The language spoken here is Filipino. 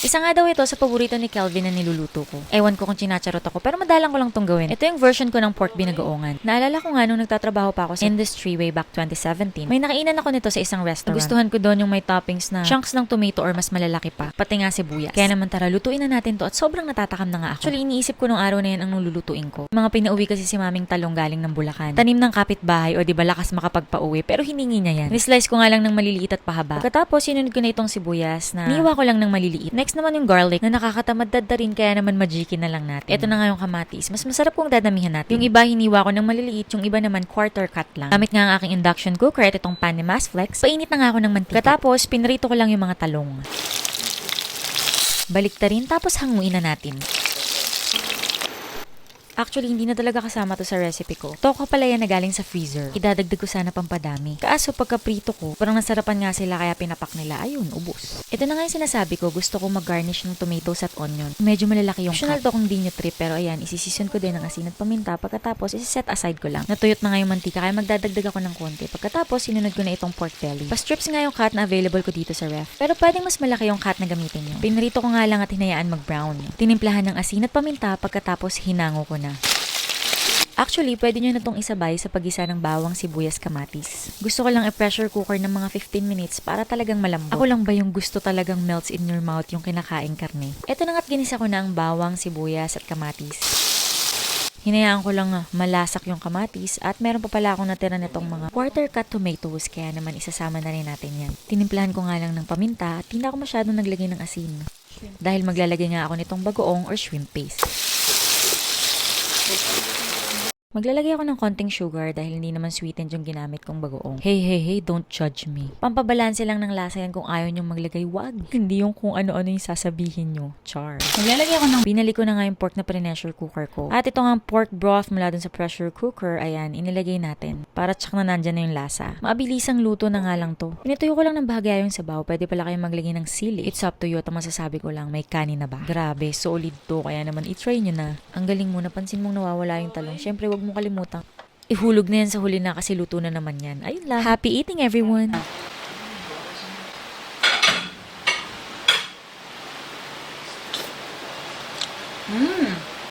Isa nga daw ito sa paborito ni Kelvin na niluluto ko. Ewan ko kung chinacharot ako, pero madalang ko lang tong gawin. Ito yung version ko ng pork binagoongan. Naalala ko nga nung nagtatrabaho pa ako sa industry way back 2017. May nakainan ako nito sa isang restaurant. Nagustuhan ko doon yung may toppings na chunks ng tomato or mas malalaki pa. Pati nga sibuyas. Kaya naman tara, lutuin na natin to at sobrang natatakam na nga ako. Actually, iniisip ko nung araw na yan ang nululutuin ko. Mga pinauwi kasi si maming talong galing ng Bulacan. Tanim ng kapitbahay o di ba lakas makapagpauwi pero hiningi niya yan. Nislice ko nga lang ng maliliit at pahaba. Pagkatapos, sinunod ko na itong sibuyas na niwa ko lang ng maliliit. Next naman yung garlic na nakakatamad daddarin kaya naman majikin na lang natin. Ito na nga yung kamatis. Mas masarap kung dadamihan natin. Yung iba hiniwa ko ng maliliit, yung iba naman quarter cut lang. Gamit nga ang aking induction cooker at itong pan ni Masflex. Painit na nga ako ng mantika. Pagkatapos, pinrito ko lang yung mga talong. Balik rin tapos hanguin na natin. Actually, hindi na talaga kasama to sa recipe ko. Toko pala yan na galing sa freezer. Idadagdag ko sana pampadami. Kaso pagka-prito ko, parang nasarapan nga sila kaya pinapak nila. Ayun, ubos. Ito na nga yung sinasabi ko. Gusto ko mag-garnish ng tomatoes at onion. Medyo malalaki yung Optional to kung di nyo trip. Pero ayan, isisison ko din ng asin at paminta. Pagkatapos, isi-set aside ko lang. Natuyot na nga yung mantika kaya magdadagdag ako ng konti. Pagkatapos, sinunod ko na itong pork belly. Pa-strips nga yung cut na available ko dito sa ref. Pero pwedeng mas malaki yung cut na gamitin nyo. Pinrito ko nga lang at hinayaan mag-brown. Tinimplahan ng asin at paminta pagkatapos hinango ko na. Actually, pwede nyo na itong isabay sa pagisa ng bawang, sibuyas, kamatis. Gusto ko lang i-pressure cooker ng mga 15 minutes para talagang malambot. Ako lang ba yung gusto talagang melts in your mouth yung kinakain karne? Ito na nga't ginisa ko na ang bawang, sibuyas, at kamatis. Hinayaan ko lang ah, malasak yung kamatis at meron pa pala akong natira nitong mga quarter cut tomatoes kaya naman isasama na rin natin yan. Tinimplahan ko nga lang ng paminta at hindi ako masyadong naglagay ng asin. Dahil maglalagay nga ako nitong bagoong or shrimp paste. Thank you. Maglalagay ako ng konting sugar dahil hindi naman sweetened yung ginamit kong bagoong. Hey, hey, hey, don't judge me. Pampabalanse lang ng lasa yan kung ayaw nyong maglagay, wag. Hindi yung kung ano-ano yung sasabihin nyo. Char. Maglalagay ako ng... Pinali ko na nga yung pork na pressure cooker ko. At ito nga pork broth mula dun sa pressure cooker, ayan, inilagay natin. Para tsak na nandyan na yung lasa. Maabilisang luto na nga lang to. Pinituyo ko lang ng bahagya yung sabaw. Pwede pala kayong maglagay ng sili. It's up to you. At masasabi ko lang, may kanin na ba? Grabe, solid to. Kaya naman, itry nyo na. Ang galing mo, napansin mong nawawala yung talong. Siyempre, wag huwag mo kalimutan. Ihulog na yan sa huli na kasi luto na naman yan. Ayun lang. Happy eating everyone! Mmm!